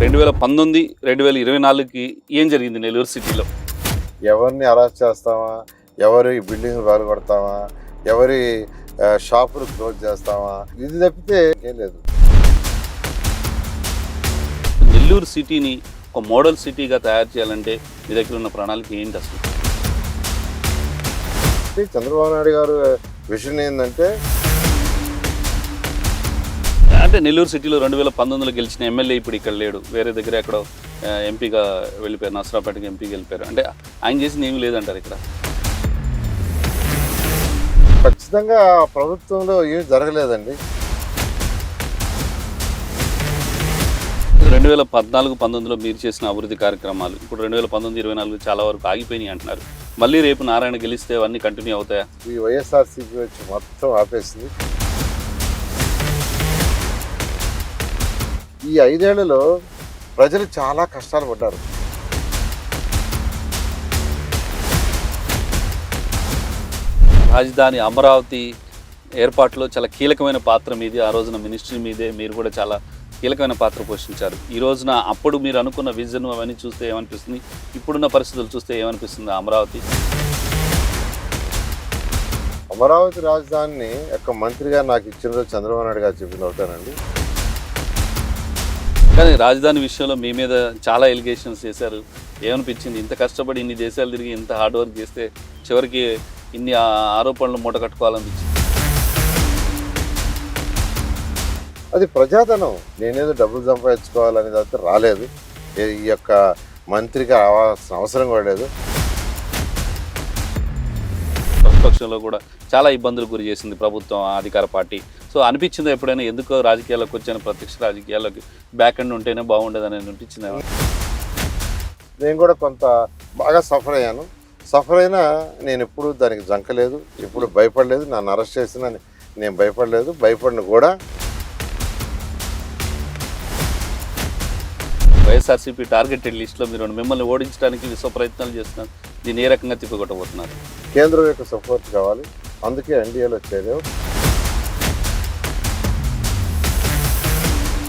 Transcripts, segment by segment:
రెండు వేల పంతొమ్మిది రెండు వేల ఇరవై నాలుగుకి ఏం జరిగింది నెల్లూరు సిటీలో? ఎవరిని అరెస్ట్ చేస్తామా? ఎవరి బిల్డింగ్ కొడతామా? ఎవరి షాపులు క్లోజ్ చేస్తామా? ఇది తప్పితే ఏం లేదు. నెల్లూరు సిటీని ఒక మోడల్ సిటీగా తయారు చేయాలంటే మీ దగ్గర ఉన్న ప్రణాళిక ఏంటి అసలు? చంద్రబాబు నాయుడు గారు విషయం ఏంటంటే అంటే నెల్లూరు సిటీలో రెండు వేల పంతొమ్మిదిలో గెలిచిన ఎమ్మెల్యే ఇప్పుడు ఇక్కడ లేడు. వేరే దగ్గర ఎక్కడో ఎంపీగా వెళ్ళిపోయారు నసరాపేటకి ఎంపీకి వెళ్ళిపోయారు. అంటే ఆయన చేసింది ఏమీ లేదంటారు ఇక్కడ? ఖచ్చితంగా ప్రభుత్వంలో ఏం జరగలేదండి. రెండు వేల పద్నాలుగు పంతొమ్మిదిలో మీరు చేసిన అభివృద్ధి కార్యక్రమాలు ఇప్పుడు రెండు వేల పంతొమ్మిది ఇరవై నాలుగు చాలా వరకు ఆగిపోయినాయి అంటున్నారు. మళ్ళీ రేపు నారాయణ గెలిస్తే అవన్నీ కంటిన్యూ అవుతాయా? ఈ వైఎస్ఆర్సీపీ వచ్చి మొత్తం ఆపేసింది. ఈ ఐదేళ్ళలో ప్రజలు చాలా కష్టాలు పడ్డారు. రాజధాని అమరావతి ఏర్పాటులో చాలా కీలకమైన పాత్ర మీది ఆ రోజున మినిస్ట్రీ మీదే మీరు కూడా చాలా కీలకమైన పాత్ర పోషించారు. ఈ రోజున అప్పుడు మీరు అనుకున్న విజన్ అవన్నీ చూస్తే ఏమనిపిస్తుంది? ఇప్పుడున్న పరిస్థితులు చూస్తే ఏమనిపిస్తుంది అమరావతి? అమరావతి రాజధానిని యొక్క మంత్రిగా నాకు ఇచ్చిన రోజు చంద్రబాబు నాయుడు గారు చెప్పింది ఒకటేనండి. కానీ రాజధాని విషయంలో మీ మీద చాలా ఎలిగేషన్స్ చేశారు. ఏమనిపించింది? ఇంత కష్టపడి ఇన్ని దేశాలు తిరిగి ఇంత హార్డ్ వర్క్ చేస్తే చివరికి ఇన్ని ఆరోపణలు మూట కట్టుకోవాలనిపించింది? అది ప్రజాధనం. నేనేదో డబ్బులు సంపాదించుకోవాలనేది అయితే రాలేదు. ఈ- యొక్క మంత్రిగా రావాల్సిన అవసరం కూడా లేదు. ప్రతిపక్షంలో కూడా చాలా ఇబ్బందులు గురి చేసింది ప్రభుత్వం అధికార పార్టీ. సో అనిపించింది ఎప్పుడైనా ఎందుకో రాజకీయాల్లోకి వచ్చాను ప్రత్యక్ష రాజకీయాల్లోకి? బ్యాక్ ఎండ్ ఉంటేనే బాగుండేదని అనిపించింది? నేను కూడా కొంత బాగా సఫర్ అయ్యాను. సఫర్ అయినా నేను ఎప్పుడు దానికి జంకలేదు ఎప్పుడు భయపడలేదు. నన్ను అరెస్ట్ చేసిన నేను భయపడలేదు భయపడిన కూడా. వైఎస్ఆర్సీపీ టార్గెటెడ్ లిస్ట్లో మీరు మిమ్మల్ని ఓడించడానికి విశ్వ ప్రయత్నాలు చేస్తున్నారు. దీన్ని ఏ రకంగా తిప్పికొట్టబోతున్నారు కేంద్రం యొక్క సపోర్ట్ కావాలి. అందుకే ఎన్డీఏలో చేరావు.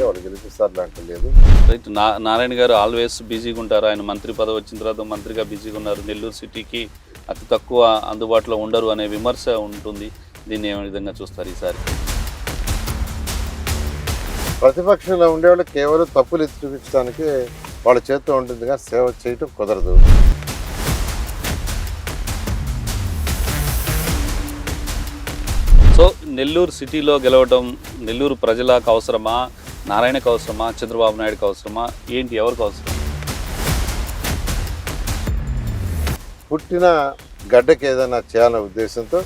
వాళ్ళు గెలిపిస్తారు లాంటి లేదు. రైట్ నా నారాయణ గారు ఆల్వేస్ బిజీగా ఉంటారు. ఆయన మంత్రి పదవి వచ్చిన తర్వాత మంత్రిగా బిజీగా ఉన్నారు. నెల్లూరు సిటీకి అతి తక్కువ అందుబాటులో ఉండరు అనే విమర్శ ఉంటుంది. దీన్ని ఏ విధంగా చూస్తారు ఈసారి? ప్రతిపక్షంలో ఉండేవాళ్ళు కేవలం తప్పులు ఎత్తి చూపించడానికి వాళ్ళ చేతితో ఉంటుంది కానీ సేవ చేయటం కుదరదు. సో నెల్లూరు సిటీలో గెలవడం నెల్లూరు ప్రజలకు అవసరమా? నారాయణకు అవసరమా చంద్రబాబు నాయుడుకు అవసరమా? ఏంటి ఎవరికి అవసరం? పుట్టిన గడ్డకి ఏదైనా చేయాలనే ఉద్దేశంతో